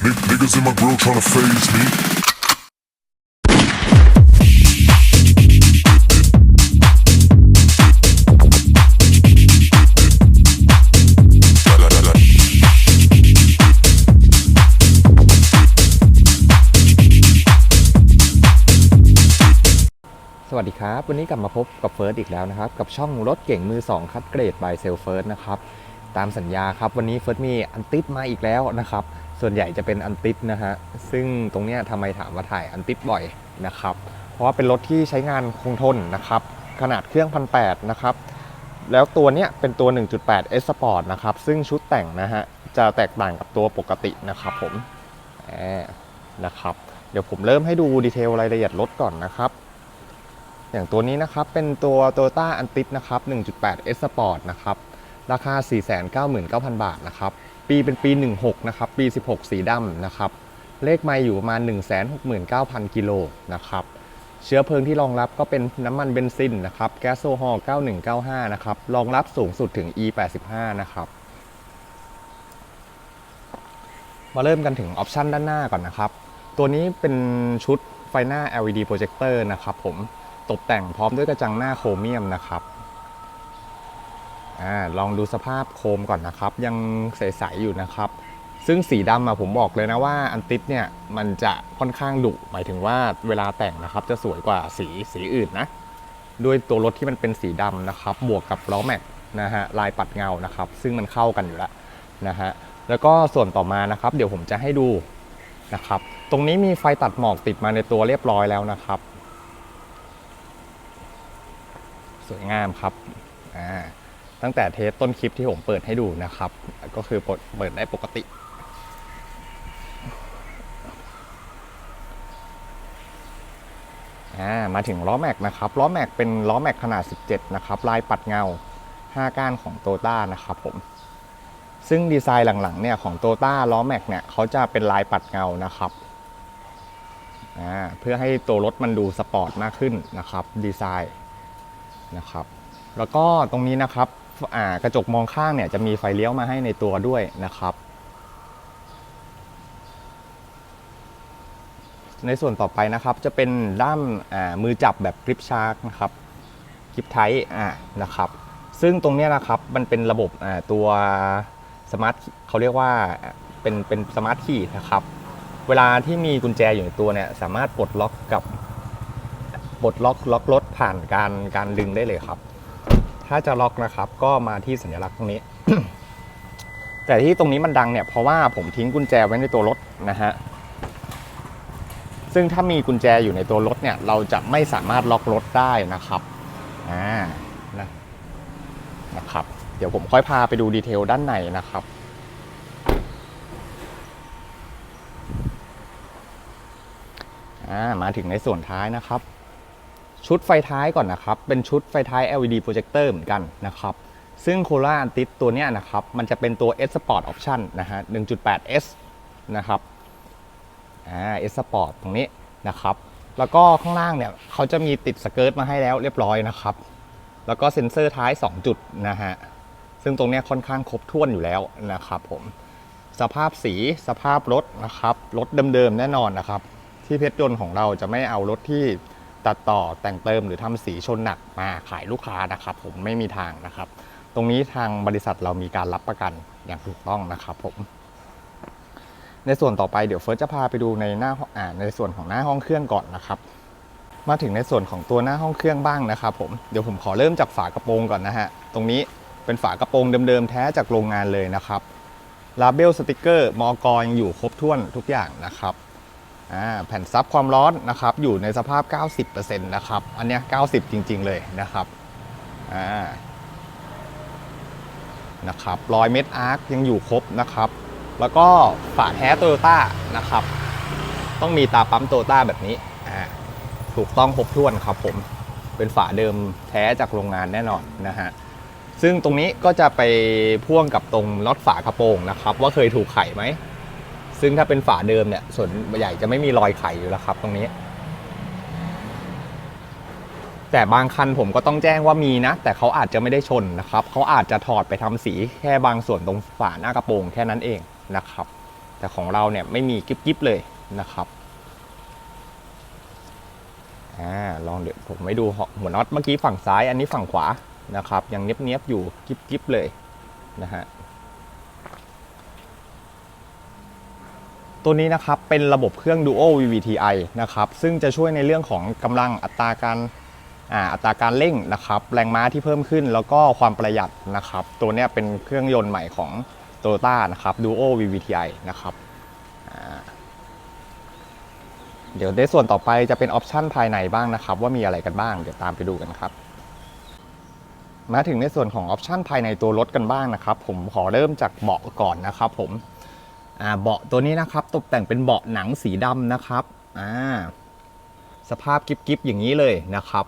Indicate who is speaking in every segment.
Speaker 1: Niggas in my grill tryna phase me.
Speaker 2: สวัสดีครับ วันนี้กลับมาพบกับเฟิร์สอีกแล้วนะครับ กับช่องรถเก่งมือ 2 คัดเกรด by เซลเฟิร์สนะครับ ตามสัญญาครับ วันนี้เฟิร์สมีอันติดมาอีกแล้วนะครับ ส่วนใหญ่จะเป็นอันติดนะฮะ ซึ่งตรงนี้ทำไมถามว่าถ่ายอันติดบ่อยนะครับ เพราะว่าเป็นรถที่ใช้งานคงทนนะครับ ขนาดเครื่องพันแนะครับ แล้วตัวเนี้ยเป็นตัว 1.8 S Sport นะครับ ซึ่งชุดแต่งนะฮะ จะแตกต่างกับตัวปกตินะครับผมนะครับ เดี๋ยวผมเริ่มให้ดูดีเทลรายละเอียดรถก่อนนะครับอย่างตัวนี้นะครับเป็นตัว Toyota a n t i นะครับ 1.8 S Sport นะครับ ราคา 499,000 บาทนะครับ ปีเป็นปี 16 นะครับ ปี 16 สีดำนะครับ เลขไม่อยู่ประมาณ 169,000 กิโลนะครับ เชื้อเพลิงที่รองรับก็เป็นน้ำมันเบนซินนะครับ แก๊สโซฮอล์ 9195 นะครับ รองรับสูงสุดถึง E85 นะครับ มาเริ่มกันถึงออปชันด้านหน้าก่อนนะครับ ตัวนี้เป็นชุดไฟหน้า LED projector นะครับผม ตกแต่งพร้อมด้วยกระจังหน้าโครเมียมนะครับ อลองดูสภาพโคมก่อนนะครับ ยังใสๆอยู่นะครับ ซึ่งสีดำอะผมบอกเลยนะว่าอันติสเนี่ยมันจะค่อนข้างดุหมายถึงว่าเวลาแต่งนะครับ จะสวยกว่าสีสีอื่นนะด้วยตัวรถที่มันเป็นสีดำนะครับ บวกกับล้อแม็กนะฮะลายปัดเงานะครับ ซึ่งมันเข้ากันอยู่แล้วนะฮะแล้วก็ส่วนต่อมานะครับ เดี๋ยวผมจะให้ดูนะครับ ตรงนี้มีไฟตัดหมอกติดมาในตัวเรียบร้อยแล้วนะครับ สวยงามครับอ่า ตั้งแต่เทสต้นคลิปที่ผมเปิดให้ดูนะครับ ก็คือเปิดได้ปกติอ่ามาถึงล้อแม็กนะครับล้อแม็กเป็นล้อแม็กขนาด 17 นะครับลายปัดเงา 5 ก้านของโตต้านะครับผมซึ่งดีไซน์หลังๆเนี่ยของโตต้าล้อแม็กเนี่ยเขาจะเป็นลายปัดเงานะครับอ่าเพื่อให้ตัวรถมันดูสปอร์ตมากขึ้นนะครับดีไซน์นะครับแล้วก็ตรงนี้นะครับ กระจกมองข้างเนี่ยจะมีไฟเลี้ยวมาให้ในตัวด้วยนะครับ ในส่วนต่อไปนะครับจะเป็นด้ามมือจับแบบกริปชาร์กนะครับกริปไทอ่านะครับ ซึ่งตรงนี้นะครับมันเป็นระบบตัวสมาร์ทเขาเรียกว่าเป็นเป็นสมาร์ทคีย์นะครับ เวลาที่มีกุญแจอยู่ในตัวเนี่ยสามารถปลดล็อกกับปลดล็อกล็อกรถผ่านการการดึงได้เลยครับ ถ้าจะล็อกนะครับ ก็มาที่สัญลักษณ์ตรงนี้ แต่ที่ตรงนี้มันดังเนี่ยเพราะว่าผมทิ้งกุญแจไว้ในตัวรถนะฮะซึ่งถ้ามีกุญแจอยู่ในตัวรถเนี่ย เราจะไม่สามารถล็อกรถได้นะครับอ่านะนะครับ เดี๋ยวผมค่อยพาไปดูดีเทลด้านในนะครับอ่ามาถึงในส่วนท้ายนะครับ ชุดไฟท้ายก่อนนะครับ เป็นชุดไฟท้าย LED projector เหมือนกันนะครับ ซึ่งโคล่าอันติสตัวนี้นะครับ มันจะเป็นตัว S Sport Option นะฮะ 1.8S นะครับอ่า S Sport ตรงนี้นะครับ แล้วก็ข้างล่างเนี่ยเขาจะมีติดสเกิร์ตมาให้แล้วเรียบร้อยนะครับ แล้วก็เซ็นเซอร์ท้าย 2 จุดนะฮะ ซึ่งตรงนี้ค่อนข้างครบถ้วนอยู่แล้วนะครับผม สภาพสีสภาพรถนะครับ รถเดิมๆแน่นอนนะครับ ที่เพชรยนต์ของเราจะไม่เอารถที่ ตัดต่อแต่งเติมหรือทำสีชนหนักมาขายลูกค้านะครับ ผมไม่มีทางนะครับ ตรงนี้ทางบริษัทเรามีการรับประกันอย่างถูกต้องนะครับผมในส่วนต่อไปเดี๋ยวเฟิร์สจะพาไปดูในหน้าอ่าในส่วนของหน้าห้องเครื่องก่อนนะครับมาถึงในส่วนของตัวหน้าห้องเครื่องบ้างนะครับผมเดี๋ยวผมขอเริ่มจากฝากระโปรงก่อนนะฮะตรงนี้เป็นฝากระโปรงเดิมๆแท้จากโรงงานเลยนะครับลาเบลสติกเกอร์มอกยังอยู่ครบถ้วนทุกอย่างนะครับ แผ่นซับความร้อนนะครับอยู่ในสภาพ 90%นะครับ อันเนี้ย90 จริง ๆ เลยนะครับนะครับรอยเม็ดอาร์คยังอยู่ครบนะครับ แล้วก็ฝาแท้โตโยต้านะครับ ต้องมีตาปั๊มโตโยต้าแบบนี้ถูกต้องครบถ้วนครับผมเป็นฝาเดิมแท้จากโรงงานแน่นอนนะฮะซึ่งตรงนี้ก็จะไปพ่วงกับตรงน็อตฝากระโปรงนะครับ ว่าเคยถูกไขไหม ซึ่งถ้าเป็นฝาเดิมเนี่ยส่วนใหญ่จะไม่มีรอยไขอยู่แล้วครับ ตรงนี้ แต่บางคันผมก็ต้องแจ้งว่ามีนะ แต่เขาอาจจะไม่ได้ชนนะครับ เขาอาจจะถอดไปทำสีแค่บางส่วนตรงฝาหน้ากระโปรงแค่นั้นเองนะครับ แต่ของเราเนี่ยไม่มีกิบกิบเลยนะครับอ่าลองเดี๋ยวผมไม่ดูหัวน็อตเมื่อกี้ฝั่งซ้ายอันนี้ฝั่งขวานะครับ ยังเนี้ยบๆอยู่กิบกิบเลยนะฮะ ตัวนี้นะครับเป็นระบบเครื่อง Duo VVTi นะครับซึ่งจะช่วยในเรื่องของกำลังอัตราการอัตราการเร่งนะครับแรงม้าที่เพิ่มขึ้นแล้วก็ความประหยัดนะครับตัวนี้เป็นเครื่องยนต์ใหม่ของ t o y o t a นะครับ Duo VVTi นะครับเดี๋ยวในส่วนต่อไปจะเป็นออปชันภายในบ้างนะครับ ว่ามีอะไรกันบ้างเดี๋ยวตามไปดูกันครับ มาถึงในส่วนของออปชันภายในตัวรถกันบ้างนะครับ ผมขอเริ่มจากเบาะก่อนนะครับผม เบาะตัวนี้นะครับตกแต่งเป็นเบาะหนังสีดำนะครับอ่าสภาพกิบๆอย่างนี้เลยนะครับ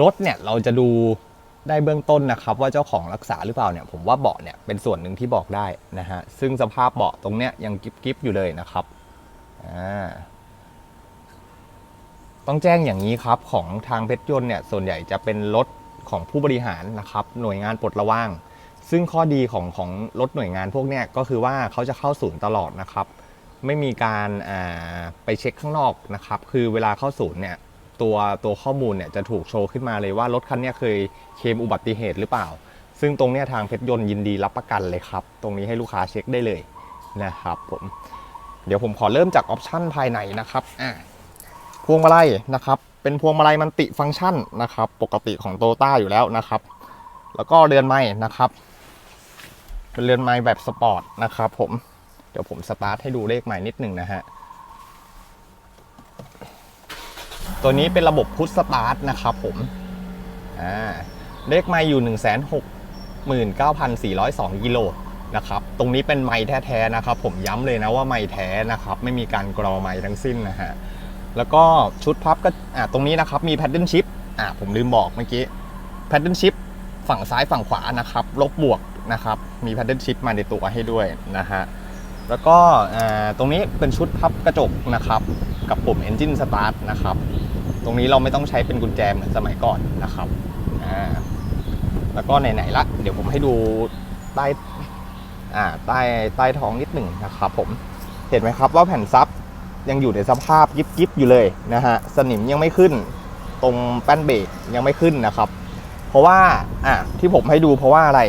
Speaker 2: รถเนี่ยเราจะดูได้เบื้องต้นนะครับ ว่าเจ้าของรักษาหรือเปล่าเนี่ยผมว่าเบาะเนี่ยเป็นส่วนหนึ่งที่บอกได้นะฮะซึ่งสภาพเบาะตรงเนี้ยยังกิบกิบอยู่เลยนะครับอ่าต้องแจ้งอย่างนี้ครับของทางเพชรยนต์เนี่ยส่วนใหญ่จะเป็นรถของผู้บริหารนะครับ หน่วยงานปลดระวาง ซึ่งข้อดีของของรถหน่วยงานพวกเนี้ยก็คือว่าเขาจะเข้าศูนย์ตลอดนะครับ ไม่มีการาไปเช็คข้างนอกนะครับ คือเวลาเข้าศูนย์เนี่ยตัวตัวข้อมูลเนี่ยจะถูกโชว์ขึ้นมาเลยว่ารถคันนี้เคยเคมอุบัติเหตุหรือเปล่า ซึ่งตรงเนี้ยทางเพชรยนต์ยินดีรับประกันเลยครับ ตรงนี้ให้ลูกค้าเช็คได้เลยนะครับผมเดี๋ยวผมขอเริ่มจากออปชันภายในนะครับอ่าพวงมาลัยนะครับ เป็นพวงมาลัยมันติฟังก์ชันนะครับ ปกติของโตต้าอยู่แล้วนะครับ แล้วก็เรือนไม้นะครับ เป็นเรือนไม้แบบสปอร์ตนะครับผม เดี๋ยวผมสตาร์ทให้ดูเลขไม้นิดหนึ่งนะฮะ ตัวนี้เป็นระบบพุทสตาร์ทนะครับผม อ่า เลขไมล์อยู่ 1 6 9 4 0 2กิโลนะครับ ตรงนี้เป็นไมล์แท้ๆนะครับ ผมย้ำเลยนะว่าไมล์แท้นะครับ ไม่มีการกรอไมล์ทั้งสิ้นนะฮะ แล้วก็ชุดพับก็ อ่า ตรงนี้นะครับ มีแพดเดิลชิพอ่า ผมลืมบอกเมื่อกี้ แพดเดิลชิพฝั่งซ้ายฝั่งขวานะครับ ลบบวก นะครับ มีแพดเดิลชิพมาในตัวให้ด้วยนะฮะ แล้วก็ตรงนี้เป็นชุดพับกระจกนะครับ กับปุ่ม Engine Start นะครับ ตรงนี้เราไม่ต้องใช้เป็นกุญแจเหมือนสมัยก่อนนะครับ แล้วก็ไหนๆละ เดี๋ยวผมให้ดูใต้ใต้ใต้ท้องนิดหนึ่งนะครับผม เห็นไหมครับว่าแผ่นซับยังอยู่ในสภาพยิบยิบๆอยู่เลยนะฮะ สนิมยังไม่ขึ้น ตรงแป้นเบรกยังไม่ขึ้นนะครับ เพราะว่าอ่าที่ผมให้ดูเพราะว่าอะไร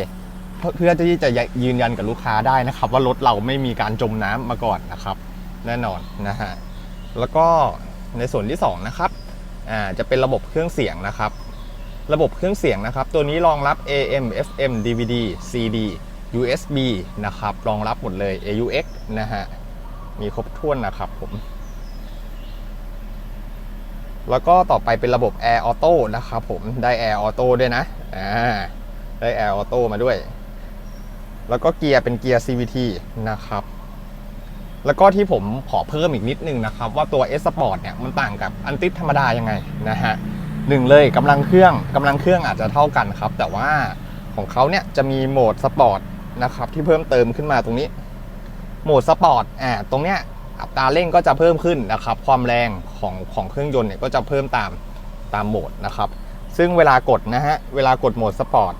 Speaker 2: เพื่อที่จะยืนยันกับลูกค้าได้นะครับ ว่ารถเราไม่มีการจมน้ำมาก่อนนะครับ แน่นอนนะฮะแล้วก็ในส่วนที่2นะครับอ่าจะเป็นระบบเครื่องเสียงนะครับ ระบบเครื่องเสียงนะครับ ตัวนี้รองรับ AM FM DVD CD USB นะครับรองรับหมดเลย AUX นะฮะมีครบถ้วนนะครับผมแล้วก็ต่อไปเป็นระบบ Air Auto นะครับผมได้ Air Auto ด้วยนะอ่าได้ Air Auto มาด้วย แล้วก็เกียร์เป็นเกียร์ CVT นะครับ แล้วก็ที่ผมขอเพิ่มอีกนิดนึงนะครับ ว่าตัว S Sport เนี่ยมันต่างกับอันติดธรรมดายังไงนะฮะหนึ่งเลยกำลังเครื่องกำลังเครื่องอาจจะเท่ากันครับ แต่ว่าของเขาเนี่ยจะมีโหมดสปอร์ตนะครับที่เพิ่มเติมขึ้นมาตรงนี้ โหมดสปอร์ตอ่าตรงเนี้ยอัตราเร่งก็จะเพิ่มขึ้นนะครับ ความแรงของของเครื่องยนต์เนี่ยก็จะเพิ่มตามตามโหมดนะครับ ซึ่งเวลากดนะฮะ เวลากดโหมดสปอร์ต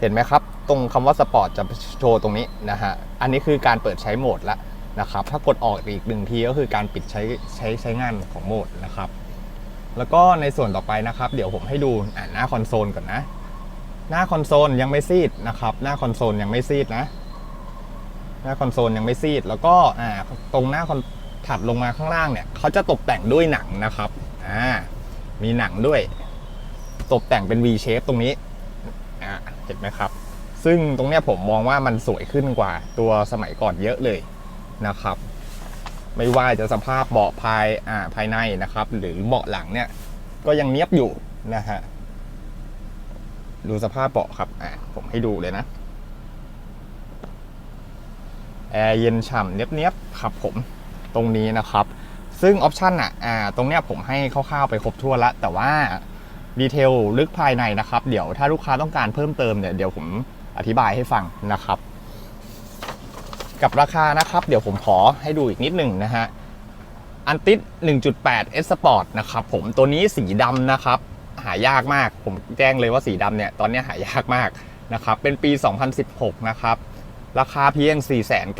Speaker 2: เห็นไหมครับ ตรงคำว่าสปอร์ตจะโชว์ตรงนี้นะฮะ อันนี้คือการเปิดใช้โหมดแล้วนะครับ ถ้ากดออกอีกหนึ่งทีก็คือการปิดใช้ใช้ใช้งานของโหมดนะครับ แล้วก็ในส่วนต่อไปนะครับ เดี๋ยวผมให้ดูหน้าคอนโซลก่อนนะ หน้าคอนโซลยังไม่ซีดนะครับ หน้าคอนโซลยังไม่ซีดนะ หน้าคอนโซลยังไม่ซีด แล้วก็อ่าตรงหน้าคอนถัดลงมาข้างล่างเนี่ยเขาจะตกแต่งด้วยหนังนะครับ อ่า มีหนังด้วย ตกแต่งเป็น V shape ตรงนี้ อ่า เห็นไหมครับ ซึ่งตรงเนี้ยผมมองว่ามันสวยขึ้นกว่าตัวสมัยก่อนเยอะเลยนะครับ ไม่ว่าจะสภาพเบาะภายอ่าภายในนะครับ หรือเบาะหลังเนี่ย ก็ยังเนียบอยู่นะฮะดูสภาพเบาะครับอ่าผมให้ดูเลยนะแอร์เย็นฉ่ำเนียบๆครับผมตรงนี้นะครับ ซึ่งออปชันอะอ่าตรงเนี้ยผมให้คร่าวๆไปครบถ้วล้วแต่ว่าดีเทลลึกภายในนะครับ เดี๋ยวถ้าลูกค้าต้องการเพิ่มเติมเนี่ยเดี๋ยวผม อธิบายให้ฟังนะครับ กับราคานะครับเดี๋ยวผมขอให้ดูอีกนิดหนึ่งนะฮะอันติด1.8 S Sport นะครับผมตัวนี้สีดำนะครับ หายากมากผมแจ้งเลยว่าสีดำเนี่ย ตอนนี้หายากมากนะครับ เป็นปี 2016 นะครับ ราคาเพียง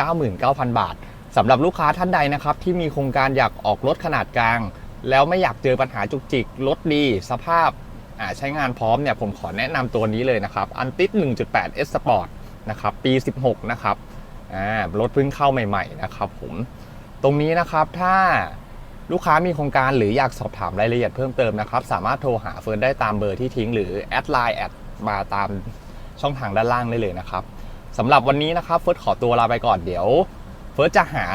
Speaker 2: 499,000 บาทสำหรับลูกค้าท่านใดนะครับ ที่มีโครงการอยากออกรถขนาดกลาง แล้วไม่อยากเจอปัญหาจุกจิกรถดี สภาพ ใช้งานพร้อมเนี่ยผมขอแนะนำตัวนี้เลยนะครับอันติด1.8 S Sport นะครับปี 16 นะครับรถเพิ่งเข้าใหม่ ๆ นะครับผมตรงนี้นะครับถ้าลูกค้ามีโครงการหรืออยากสอบถามรายละเอียดเพิ่มเติมนะครับสามารถโทรหาเฟิร์นได้ตามเบอร์ที่ทิ้ง หรือแอดไลน์แอดมาตามช่องทางด้านล่างได้เลยนะครับสำหรับวันนี้นะครับเฟิร์สขอตัวลาไปก่อนเดี๋ยว เฟิร์สจะหา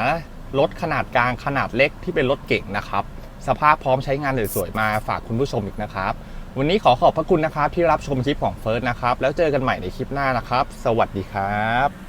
Speaker 2: รถขนาดกลางขนาดเล็กที่เป็นรถเก่งนะครับ สภาพพร้อมใช้งานสวยๆมาฝากคุณผู้ชมอีกนะครับ วันนี้ขอขอบพระคุณนะครับที่รับชมคลิปของเฟิร์สนะครับ แล้วเจอกันใหม่ในคลิปหน้านะครับ สวัสดีครับ